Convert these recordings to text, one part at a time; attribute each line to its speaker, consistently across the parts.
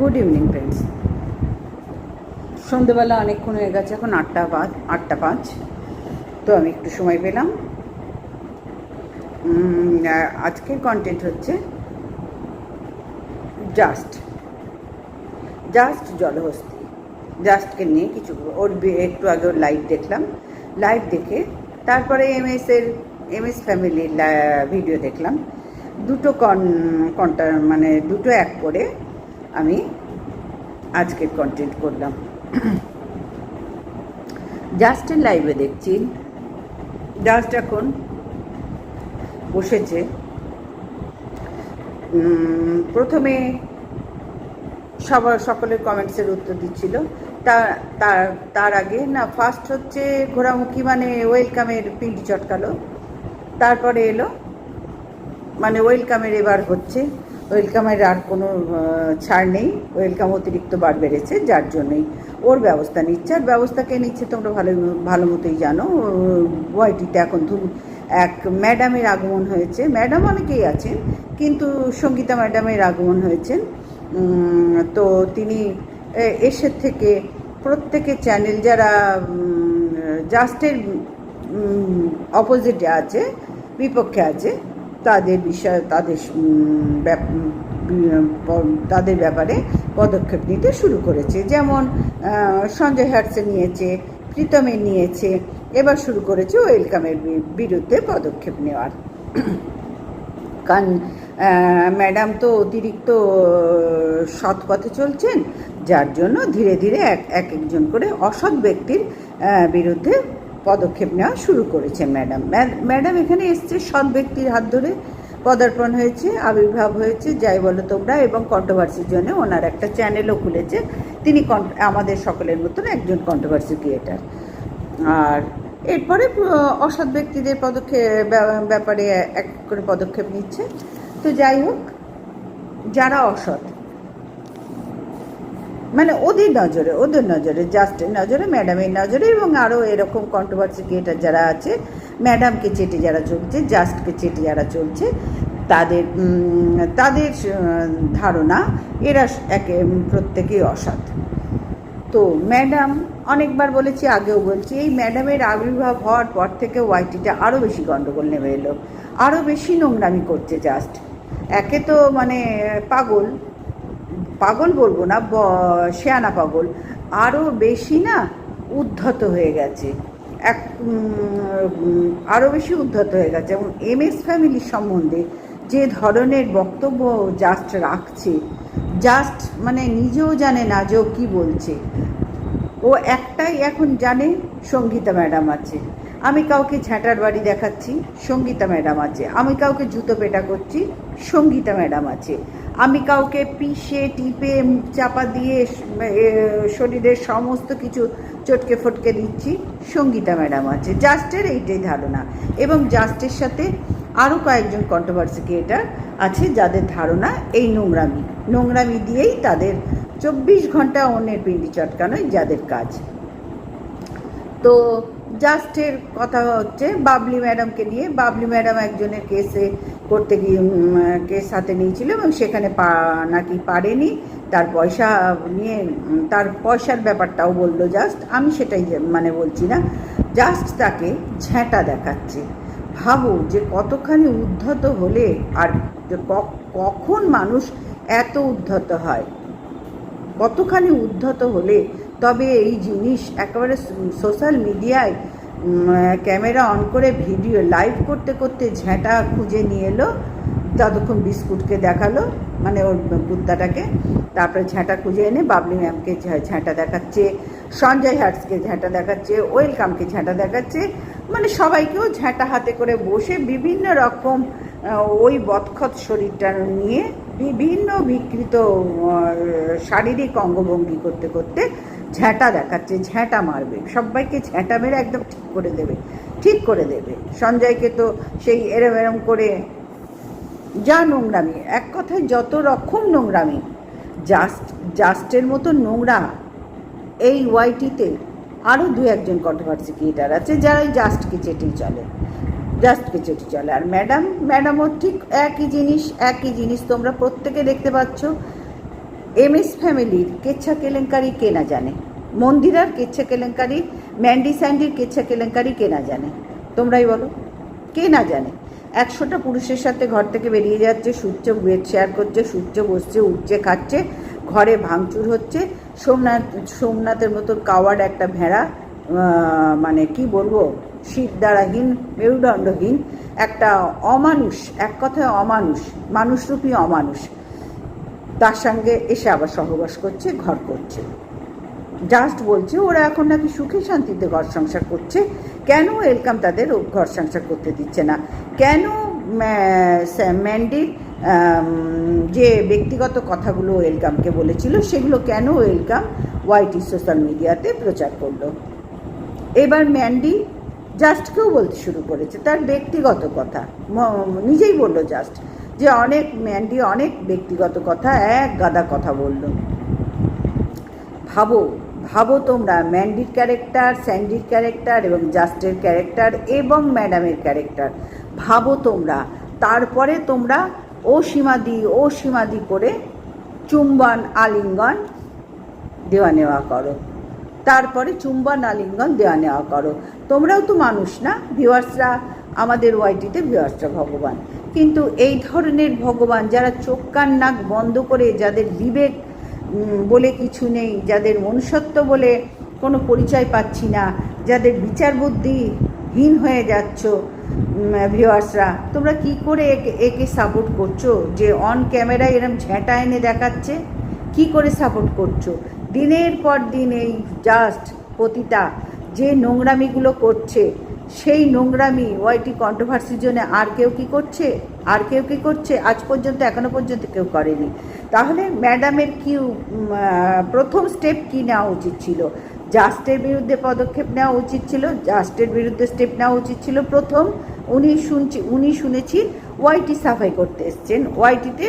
Speaker 1: Good evening friends সন্ধেবেলা অনেকক্ষণ হয়ে গেছে, এখন আটটা পাঁচ আটটা পাঁচ। তো আমি একটু সময় পেলাম। আজকের কন্টেন্ট হচ্ছে জাস্ট জাস্ট জলহস্তি। জাস্টকে নিয়ে কিছু ওর একটু আগে ওর লাইভ দেখলাম। লাইভ দেখে তারপরে এমএস এর এমএস ফ্যামিলির ভিডিও দেখলাম। দুটো কন কন্টা মানে দুটো এক করে আমি আজকের কন্টেন্ট করলাম। জাস্টের লাইভে দেখছি। জাস্ট এখন বসেছে। প্রথমে সবার সকলের কমেন্টসের উত্তর দিচ্ছিল। তার তার আগে না ফার্স্ট হচ্ছে ঘোরামুখী মানে ওয়েলকামের পিন্ডি চটকালো। তারপরে এলো মানে ওয়েলকামের এবার হচ্ছে। ওয়েলকামের আর কোনো ছাড় নেই। ওয়েলকাম অতিরিক্ত বার বেড়েছে, যার জন্যই ওর ব্যবস্থা নিচ্ছে। আর ব্যবস্থা কে নিচ্ছে তোমরা ভালো ভালো মতোই জানো। ওয়াইটিতে এখন ধুম, এক ম্যাডামের আগমন হয়েছে। ম্যাডাম অনেকেই আছেন, কিন্তু সঙ্গীতা ম্যাডামের আগমন হয়েছেন। তো তিনি, এ- এসের থেকে প্রত্যেকের চ্যানেল যারা জাস্টের অপোজিটে আছে, বিপক্ষে আছে তাদের বিষয়, তাদের তাদের ব্যাপারে পদক্ষেপ নিতে শুরু করেছে। যেমন সঞ্জয় হাটসে নিয়েছে, প্রীতমে নিয়েছে, এবার শুরু করেছে ওয়েলকামের বিরুদ্ধে পদক্ষেপ নেওয়ার। কারণ ম্যাডাম তো অতিরিক্ত সৎ পথে চলছেন, যার জন্য ধীরে ধীরে এক একজন করে অসৎ ব্যক্তির বিরুদ্ধে পদক্ষেপ নেওয়া শুরু করেছে ম্যাডাম। ম্যাডাম এখানে এসছে সৎ ব্যক্তির হাত ধরে পদার্পণ হয়েছে, আবির্ভাব হয়েছে, যাই বলো তোমরা, এবং কন্ট্রোভার্সির জন্য ওনার একটা চ্যানেলও খুলেছে। তিনি আমাদের সকলের মতন একজন কন্ট্রোভার্সি ক্রিয়েটার আর এরপরে অসৎ ব্যক্তিদের পদক্ষেপ ব্যাপারে এক করে পদক্ষেপ নিচ্ছে। তো যাই হোক, যারা অসৎ মানে ওদের নজরে ওদের নজরে, জাস্টের নজরে, ম্যাডামের নজরে এবং আরও এরকম কন্ট্রোভার্সি ক্রিয়েটার যারা আছে, ম্যাডামকে চেটে যারা চলছে, জাস্টকে চেটে যারা চলছে, তাদের তাদের ধারণা এরা একে প্রত্যেকেই অসৎ। তো ম্যাডাম, অনেকবার বলেছি, আগেও বলছি, এই ম্যাডামের আবির্ভাব হওয়ার পর থেকে ওয়াইটিটা আরও বেশি গণ্ডগোল নেমে এলো। আরও বেশি নোংরামি করছে জাস্ট। একে তো মানে পাগল পাগল বলব না শেয়ানা পাগল। আরও বেশি না উদ্ধত হয়ে গেছে। এক আরও বেশি উদ্ধত হয়ে গেছে। এবং এম এস ফ্যামিলির সম্বন্ধে যে ধরনের বক্তব্য জাস্ট রাখছে জাস্ট মানে নিজেও জানে না যে ও কী বলছে। ও একটাই এখন জানে সঙ্গীতা ম্যাডাম আছে। আমি কাউকে ঝ্যাঁটার বাড়ি দেখাচ্ছি, সঙ্গীতা ম্যাডাম আছে। আমি কাউকে জুতো পেটা করছি, সঙ্গীতা ম্যাডাম আছে। আমি কাউকে পিষে, টিপে, চাপা দিয়ে শরীরের সমস্ত কিছু চটকে ফটকে দিচ্ছি। সঙ্গীতা ম্যাডাম আছে। জাস্টের এইটাই ধারণা। এবং জাস্টের সাথে আরও কয়েকজন কন্ট্রোভার্সি ক্রিয়েটার আছে যাদের ধারণা এই নোংরামি। নোংরামি দিয়েই তাদের চব্বিশ ঘণ্টা অন্যের পিন্ডি চটকানোই যাদের কাজ। তো জাস্টের কথা হচ্ছে, বাবলি ম্যাডামকে নিয়ে। বাবলি ম্যাডাম একজনের কেসে করতে গিয়ে কেস হাতে নিয়েছিল এবং সেখানে পা, নাকি পারেনি। তার পয়সা নিয়ে তার পয়সার ব্যাপারটাও বলল জাস্ট আমি সেটাই মানে বলছি না। জাস্ট তাকে ঝ্যাঁটা দেখাচ্ছে। ভাবো যে কতখানি উদ্ধত হলে আর কখন মানুষ এত উদ্ধত হয়। কতখানি উদ্ধত হলে তবে এই জিনিস একেবারে সোশ্যাল মিডিয়ায় ক্যামেরা অন করে ভিডিও লাইভ করতে করতে ঝ্যাঁটা খুঁজে নিয়ে এলো, ততক্ষণ বিস্কুটকে দেখাল মানে ওর কুত্তাটাকে, তারপরে ঝ্যাঁটা খুঁজে এনে বাবলি ম্যামকে ঝ্যা- ঝ্যাঁটা দেখাচ্ছে, সঞ্জয় হার্টসকে ঝ্যাঁটা দেখাচ্ছে, ওয়েলকামকে ঝ্যাঁটা দেখাচ্ছে মানে সবাইকেও ঝ্যাঁটা হাতে করে বসে বিভিন্ন রকম ওই বৎখত শরীরটা নিয়ে বিভিন্ন বিকৃত শারীরিক অঙ্গভঙ্গি করতে করতে ঝ্যাঁটা দেখাচ্ছে ঝ্যাঁটা মারবে। সবাইকে ঝ্যাঁটা মেরে একদম ঠিক করে দেবে, ঠিক করে দেবে। সঞ্জয়কে তো সেই এরম এরম করে যা নোংরামি, এক কথায় যত রকম নোংরামি, জাস্ট, জাস্টের মতো নোংরা এই ওয়াইটিতে আরও দু একজন কন্ট্রোভার্সি ক্রিয়েটার আছে যারা এই জাস্টকে চেটেই চলে, জাস্টকে চেটে চলে। আর ম্যাডাম ম্যাডামও ঠিক একই জিনিস একই জিনিস তোমরা প্রত্যেকে দেখতে পাচ্ছ। এম এস ফ্যামিলির কেচ্ছা কেলেঙ্কারি কে না জানে? মন্দিরার কেচ্ছা কেলেঙ্কারি ম্যান্ডি স্যান্ডির কেচ্ছা কেলেঙ্কারি কে না জানে? তোমরাই বলো, কে না জানে? একশোটা পুরুষের সাথে ঘর থেকে বেরিয়ে যাচ্ছে সূর্য বেড শেয়ার করছে সূর্য বসছে, উঠছে, খাচ্ছে, ঘরে ভাঙচুর হচ্ছে। সোমনাথ, সোমনাথের মতন কাওয়ার্ড একটা ভেড়া মানে কি বলব, শীত দ্বারাহীন, মেরুদণ্ডহীন, একটা অমানুষ, এক কথায় অমানুষ, মানুষরূপী অমানুষ। সঙ্গে এসে আবার সহবাস করছে, ঘর করছে। জাস্ট বলছে, ওরা এখন নাকি সুখে শান্তিতে ঘর সংসার করছে। কেন ওয়েলকাম তাদের ঘর সংসার করতে দিচ্ছে না? কেন, ম্যা- ম্যান্ডির যে ব্যক্তিগত কথাগুলো ওয়েলকামকে বলেছিল, সেগুলো কেন ওয়েলকাম ওয়াইটি সোশ্যাল মিডিয়াতে প্রচার করল? এবার ম্যান্ডি জাস্টকেও বলতে শুরু করেছে, তার ব্যক্তিগত কথা। নিজেই বলল জাস্ট যে অনেক ম্যান্ডি অনেক ব্যক্তিগত কথা, এক গাদা কথা বলল। ভাবো ভাবো তোমরা, ম্যান্ডির ক্যারেক্টার, স্যান্ডির ক্যারেক্টার এবং জাস্টের ক্যারেক্টার এবং ম্যাডামের ক্যারেক্টার। ভাবো তোমরা, তারপরে তোমরা ও সীমাদি ও সীমাদি করে চুম্বন আলিঙ্গন দেওয়া নেওয়া করো। তারপরে চুম্বন আলিঙ্গন দেওয়া নেওয়া করো। তোমরাও তো মানুষ না ভিউয়ার্সরা আমাদের ওয়াইটিতে ভিউয়ার্সরা ভগবান। কিন্তু এই ধরনের ভগবান যারা চোখ কান নাক বন্ধ করে যাদের বিবেক বলে কিছু নেই, যাদের মনুষ্যত্ব বলে কোনো পরিচয় পাচ্ছি না, যাদের বিচার বুদ্ধি হীন হয়ে যাচ্ছ ভিউয়ার্সরা তোমরা কি করে একে একে সাপোর্ট করছ? যে অন ক্যামেরায় এরম ঝ্যাঁটা এনে দেখাচ্ছে, কি করে সাপোর্ট করছ? দিনের পর দিন এই জাস্ট পতিতা যে নোংরামিগুলো করছে সেই নোংরামি ওয়াইটি কন্ট্রোভার্সির জন্য আর কেউ কি করছে? আর কেউ কি করছে? আজ পর্যন্ত, এখনও পর্যন্ত কেউ করেনি। তাহলে ম্যাডামের কি প্রথম স্টেপ কি নেওয়া উচিত ছিল? জাস্টের বিরুদ্ধে পদক্ষেপ নেওয়া উচিত ছিল? জাস্টের বিরুদ্ধে স্টেপ নেওয়া উচিত ছিল? প্রথম, উনি শুনছি, উনি শুনেছি ওয়াইটি সাফাই করতে এসছেন। ওয়াইটিতে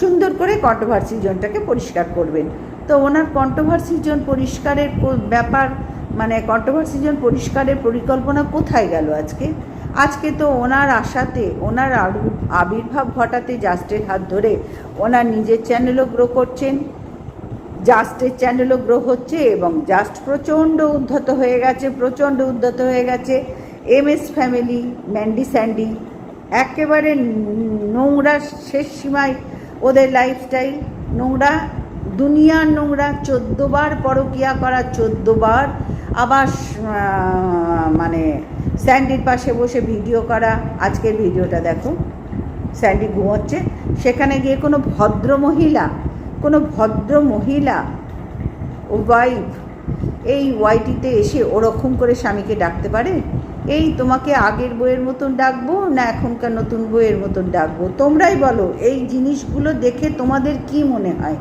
Speaker 1: সুন্দর করে কন্ট্রোভার্সি জোনটাকে পরিষ্কার করবেন। তো ওনার কন্ট্রোভার্সি জোন পরিষ্কারের ব্যাপার মানে কন্ট্রোভার্সি জোন পরিষ্কারের পরিকল্পনা কোথায় গেল আজকে? আজকে তো ওনার আশাতে, ওনার আবির- আবির্ভাব ঘটাতে জাস্টের হাত ধরে ওনার নিজের চ্যানেলও গ্রো করছেন জাস্টের চ্যানেলও গ্রো হচ্ছে এবং জাস্ট প্রচণ্ড উদ্ধত হয়ে গেছে, প্রচণ্ড উদ্ধত হয়ে গেছে। M S family Mandy Sandy একেবারে নোংরা শেষ সীমায় ওদের লাইফস্টাইল নোংরা, দুনিয়ার নোংরা চোদ্দোবার পরকিয়া করা চোদ্দোবার আবার মানে স্যান্ডির পাশে বসে ভিডিও করা। আজকের ভিডিওটা দেখো। স্যান্ডি ঘুমোচ্ছে। সেখানে গিয়ে কোনো ভদ্র মহিলা, কোনো ভদ্র মহিলা ওয়াইফ এই ওয়াইটিতে এসে ওরকম করে স্বামীকে ডাকতে পারে? এই তোমাকে আগের বইয়ের মতন ডাকবো না এখনকার নতুন বইয়ের মতন ডাকবো? তোমরাই বলো, এই জিনিসগুলো দেখে তোমাদের কি মনে হয়?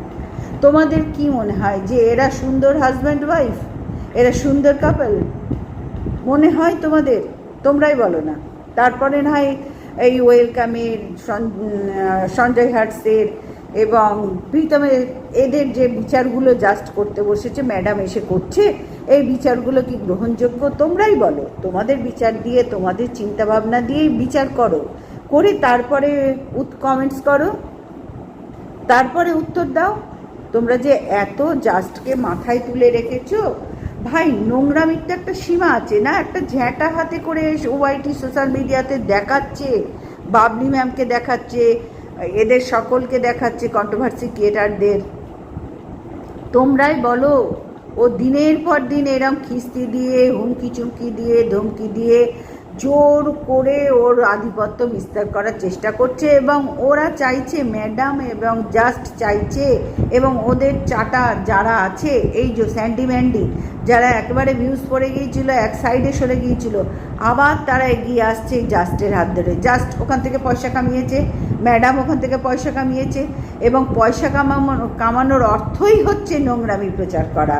Speaker 1: তোমাদের কি মনে হয় যে এরা সুন্দর হাজব্যান্ড ওয়াইফ এরা সুন্দর কাপল মনে হয় তোমাদের, তোমরাই বলো না। তারপরে না হয় এই ওয়েলকামের সঞ্জয় হার্টসের এবং প্রীতমের এদের যে বিচারগুলো জাস্ট করতে বসেছে ম্যাডাম এসে করছে, এই বিচারগুলো কি গ্রহণযোগ্য? তোমরাই বলো। তোমাদের বিচার দিয়ে, তোমাদের চিন্তা ভাবনা দিয়েই বিচার করো। করে তারপরে উত কমেন্টস করো। তারপরে উত্তর দাও। তোমরা যে এত জাস্টকে মাথায় তুলে রেখেছো ভাই, নোংরামির তো একটা সীমা আছে না? একটা ঝ্যাঁটা হাতে করে ওয়াইটি সোশ্যাল মিডিয়াতে দেখাচ্ছে, বাবলি ম্যামকে দেখাচ্ছে, এদের সকলকে দেখাচ্ছে কন্ট্রোভার্সি ক্রিয়েটারদের তোমরাই বলো, ও দিনের পর দিন এরম খিস্তি দিয়ে, হুমকি চুমকি দিয়ে, ধমকি দিয়ে, জোর করে ওর আধিপত্য বিস্তার করার চেষ্টা করছে এবং ওরা চাইছে ম্যাডাম এবং জাস্ট চাইছে এবং ওদের চাটা যারা আছে, এই যে স্যান্ডি ম্যান্ডি যারা একেবারে ভিউজ পড়ে গিয়েছিল, এক সাইডে সরে গিয়েছিল, আবার তারা এগিয়ে আসছে জাস্টের হাত ধরে। জাস্ট ওখান থেকে পয়সা কামিয়েছে ম্যাডাম ওখান থেকে পয়সা কামিয়েছে এবং পয়সা কামানো, কামানোর অর্থই হচ্ছে নোংরামি প্রচার করা।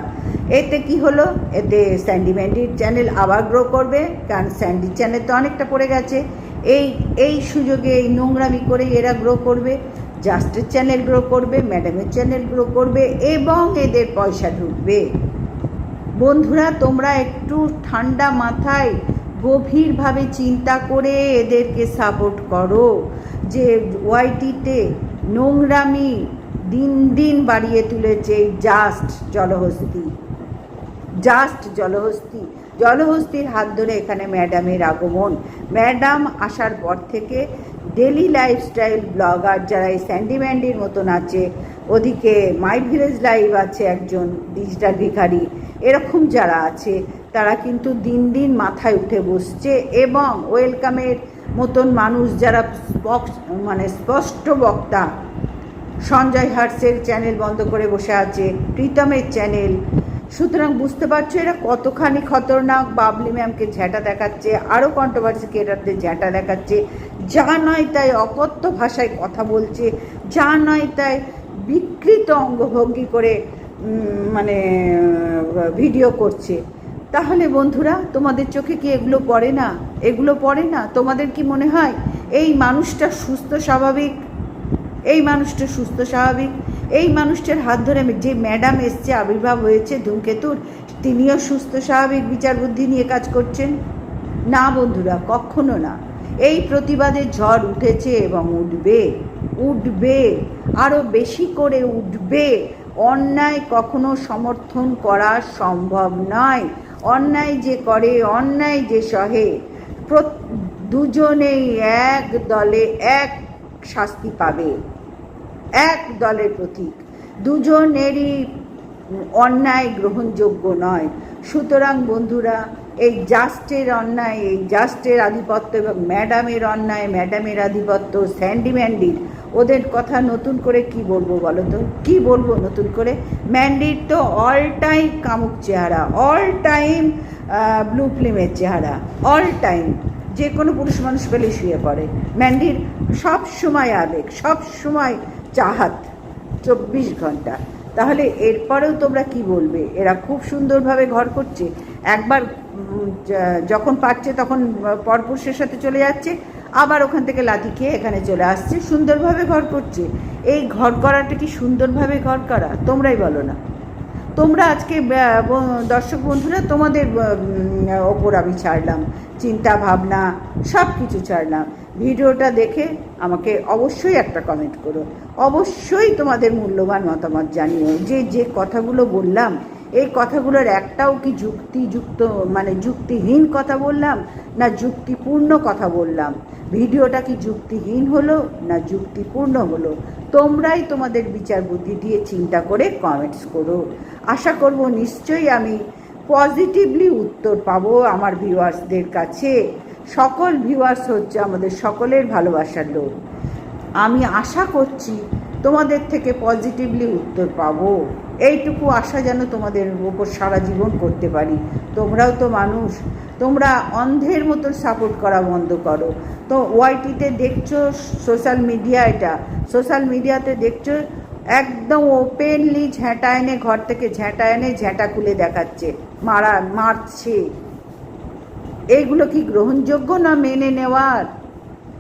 Speaker 1: এতে কি হলো? এতে স্যান্ডি ম্যান্ডির চ্যানেল আবার গ্রো করবে, কারণ স্যান্ডির চ্যানেল তো অনেকটা পড়ে গেছে। এই এই সুযোগে, এই নোংরামি করে এরা গ্রো করবে। জাস্টের চ্যানেল গ্রো করবে ম্যাডামের চ্যানেল গ্রো করবে এবং এদের পয়সা ঢুকবে। বন্ধুরা, তোমরা একটু ঠান্ডা মাথায় গভীরভাবে চিন্তা করে এদেরকে সাপোর্ট করো যে ওয়াইটিতে নোংরামি দিন দিন বাড়িয়ে তুলেছে এই জাস্ট জলহস্তি। জাস্ট জলহস্তি। জলহস্তির হাত ধরে এখানে ম্যাডামের আগমন। ম্যাডাম আসার পর থেকে ডেলি লাইফস্টাইল ব্লগার যারা এই স্যান্ডি ম্যান্ডির মতন আছে, ওদিকে মাই ভিলেজ লাইভ আছে একজন ডিজিটাল ভিখারি। এরকম যারা আছে, তারা কিন্তু দিন দিন মাথায় উঠে বসছে এবং ওয়েলকামের মতন মানুষ যারা মানে স্পষ্ট বক্তা, সঞ্জয় হার্সের চ্যানেল বন্ধ করে বসে আছে, প্রীতমের চ্যানেল। সুতরাং বুঝতে পারছ, এরা কতখানি খতরনাক, বাবলি ম্যামকে ঝ্যাঁটা দেখাচ্ছে আরও কন্ট্রোভার্সি ক্রিয়েটারদের ঝ্যাঁটা দেখাচ্ছে, যা নয় তাই অকথ্য ভাষায় কথা বলছে, যা নয় তাই বিকৃত অঙ্গভঙ্গি করে মানে ভিডিও করছে। তাহলে বন্ধুরা, তোমাদের চোখে কি এগুলো পড়ে না? এগুলো পড়ে না? তোমাদের কি মনে হয়, এই মানুষটা সুস্থ স্বাভাবিক? এই মানুষটা সুস্থ স্বাভাবিক? এই মানুষটার হাত ধরে যে ম্যাডাম এসছে, আবির্ভাব হয়েছে ধূমকেতুর, তিনিও সুস্থ স্বাভাবিক বিচার বুদ্ধি নিয়ে কাজ করছেন? না বন্ধুরা, কখনো না। এই প্রতিবাদের ঝড় উঠেছে এবং উঠবে উঠবে আরও বেশি করে উঠবে। অন্যায় কখনো সমর্থন করা সম্ভব নয়। অন্যায় যে করে, অন্যায় যে সহে। দুজনেই এক দলে এক শাস্তি পাবে। এক দলের প্রতীক। দুজনেরই অন্যায় গ্রহণযোগ্য নয়। সুতরাং বন্ধুরা, এই জাস্টের অন্যায়, এই জাস্টের আধিপত্য এবং ম্যাডামের অন্যায়, ম্যাডামের আধিপত্য, স্যান্ডি ম্যান্ডির ওদের কথা নতুন করে কি বলব বলো তো? কি বলব নতুন করে? ম্যান্ডির তো অল টাইম কামুক চেহারা অল টাইম ব্লু ফিল্মের চেহারা অল টাইম যে কোনো পুরুষ মানুষ পেলে শুয়ে পড়ে। ম্যান্ডির সব সময় আবেগ, সব সময় চাহাত, চব্বিশ ঘণ্টা। তাহলে এরপরেও তোমরা কি বলবে? এরা খুব সুন্দরভাবে ঘর করছে। একবার যখন পাচ্ছে তখন পরপুরুষের সাথে চলে যাচ্ছে। আবার ওখান থেকে লাথি খেয়ে এখানে চলে আসছে। সুন্দরভাবে ঘর করছে। এই ঘর করাটা কি সুন্দরভাবে ঘর করা? তোমরাই বলো না। তোমরা আজকে দর্শক বন্ধুরা, তোমাদের ওপর আমি ছাড়লাম। চিন্তা, ভাবনা সব কিছু ছাড়লাম। ভিডিওটা দেখে আমাকে অবশ্যই একটা কমেন্ট করো। অবশ্যই তোমাদের মূল্যবান মতামত জানিও। যে যে কথাগুলো বললাম এই কথাগুলোর একটাও কি যুক্তিযুক্ত মানে যুক্তিহীন কথা বললাম না যুক্তিপূর্ণ কথা বললাম? ভিডিওটা কি যুক্তিহীন হলো না যুক্তিপূর্ণ হলো? তোমরাই তোমাদের বিচার বুদ্ধি দিয়ে চিন্তা করে কমেন্টস করো। আশা করব নিশ্চয়ই আমি পজিটিভলি উত্তর পাবো আমার ভিউয়ার্সদের কাছে। সকল ভিউয়ার্স হচ্ছে আমাদের সকলের ভালোবাসার লোক। আমি আশা করছি তোমাদের থেকে পজিটিভলি উত্তর পাবো। এইটুকু আশা যেন তোমাদের ওপর সারা জীবন করতে পারি। তোমরাও তো মানুষ। তোমরা অন্ধের মতো সাপোর্ট করা বন্ধ করো। তো ওয়াইটিতে দেখছ সোশ্যাল মিডিয়া এটা। সোশ্যাল মিডিয়াতে দেখছ একদম ওপেনলি ঝ্যাঁটা এনে ঘর থেকে ঝ্যাঁটা এনে ঝ্যাঁটা খুলে দেখাচ্ছে। মারা, মারছে। এইগুলো কি গ্রহণযোগ্য না মেনে নেওয়ার?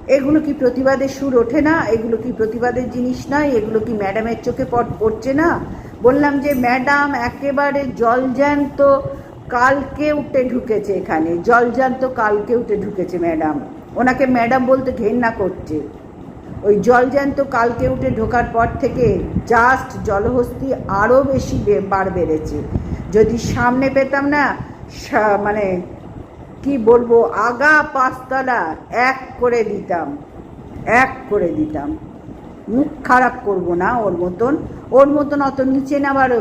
Speaker 1: এগুলো কি প্রতিবাদের সুর ওঠে না? এগুলো কি প্রতিবাদের জিনিস নয়? এগুলো কি ম্যাডামের চোখে পড়ছে না? বললাম যে, ম্যাডাম, একেবারে জলজ্যান্ত কালকে উঠে ঢুকেছে এখানে। জলজ্যান্ত কালকে উঠে ঢুকেছে ম্যাডাম। ওনাকে ম্যাডাম বলতে ঘেন্না করছে। ওই জলজ্যান্ত কালকে উঠে ঢোকার পর থেকে জাস্ট জলহস্তি আরও বেশি বার বেড়েছে। যদি সামনে পেতাম না মানে কি বলব, আগা পাঁচতলা, এক করে দিতাম, এক করে দিতাম। মুখ খারাপ করব না ওর মতন। ওর মতন অত নিচে নেওয়ার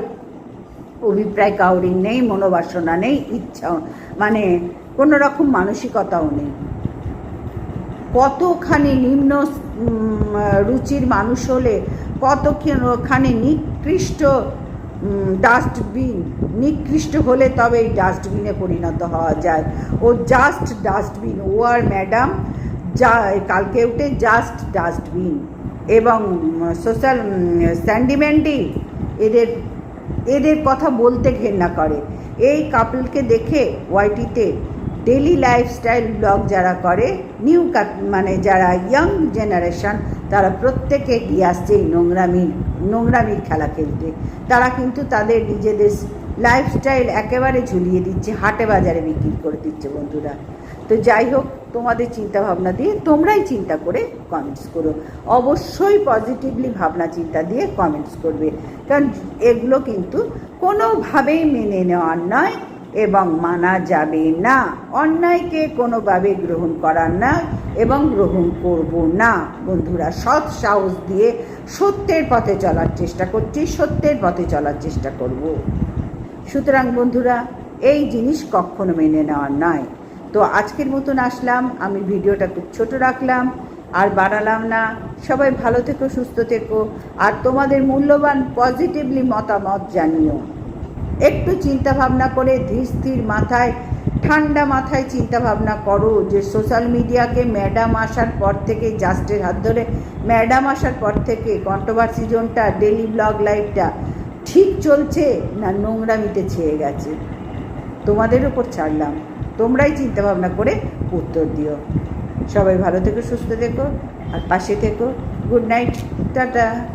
Speaker 1: অভিপ্রায় কাউরি নেই, মনোবাসনা নেই, ইচ্ছা মানে কোনো রকম মানসিকতাও নেই। কতখানি নিম্ন রুচির মানুষ হলে কতখানি নিকৃষ্ট ডাস্টবিন নিকৃষ্ট হলে তবে এই ডাস্টবিনে পরিণত হওয়া যায়। ও জাস্ট ডাস্টবিন ও আর ম্যাডাম যা, কালকে উঠে জাস্ট ডাস্টবিন এবং সোশ্যাল স্যান্ডিম্যান্ডি এদের এদের কথা বলতে ঘেন্না করে। এই কাপলকে দেখে ওয়াইটিতে ডেলি লাইফস্টাইল ব্লগ যারা করে নিউ মানে যারা ইয়াং জেনারেশন তারা প্রত্যেকে গিয়ে আসছে এই নোংরামির নোংরামির খেলা খেলতে। তারা কিন্তু তাদের নিজেদের লাইফস্টাইল একেবারে ঝুলিয়ে দিচ্ছে, হাটে বাজারে বিক্রি করে দিচ্ছে বন্ধুরা। তো যাই হোক, তোমাদের চিন্তা ভাবনা দিয়ে তোমরাই চিন্তা করে কমেন্টস করো। অবশ্যই পজিটিভলি ভাবনা চিন্তা দিয়ে কমেন্টস করবে। কারণ এগুলো কিন্তু কোনোভাবেই মেনে নেওয়ার নয় এবং মানা যাবে না। অন্যায়কে কোনোভাবে গ্রহণ করার না এবং গ্রহণ করব না। বন্ধুরা, সৎ সাহস দিয়ে সত্যের পথে চলার চেষ্টা করছি, সত্যের পথে চলার চেষ্টা করব। সুতরাং বন্ধুরা, এই জিনিস কখনো মেনে নেওয়ার নয়। তো আজকের মতন আসলাম, আমি ভিডিওটা খুব ছোটো রাখলাম, আর বাড়ালাম না। সবাই ভালো থেকো, সুস্থ থেকো, আর তোমাদের মূল্যবান পজিটিভলি মতামত জানিও। একটু চিন্তা ভাবনা করে ধীর স্থির মাথায়, ঠান্ডা মাথায় চিন্তা ভাবনা করো যে সোশ্যাল মিডিয়াকে ম্যাডাম আসার পর থেকে জাস্টের হাত ধরে, ম্যাডাম আসার পর থেকে কন্ট্রোভার্সি জোনটা ডেলি ব্লগ লাইফটা ঠিক চলছে না নোংরামিতে ছেয়ে গেছে? তোমাদের উপর ছাড়লাম। তোমরাই চিন্তা ভাবনা করে উত্তর দিও। সবাই ভালো থেকো, সুস্থ থেকো, আর পাশে থেকো। Good night, tata.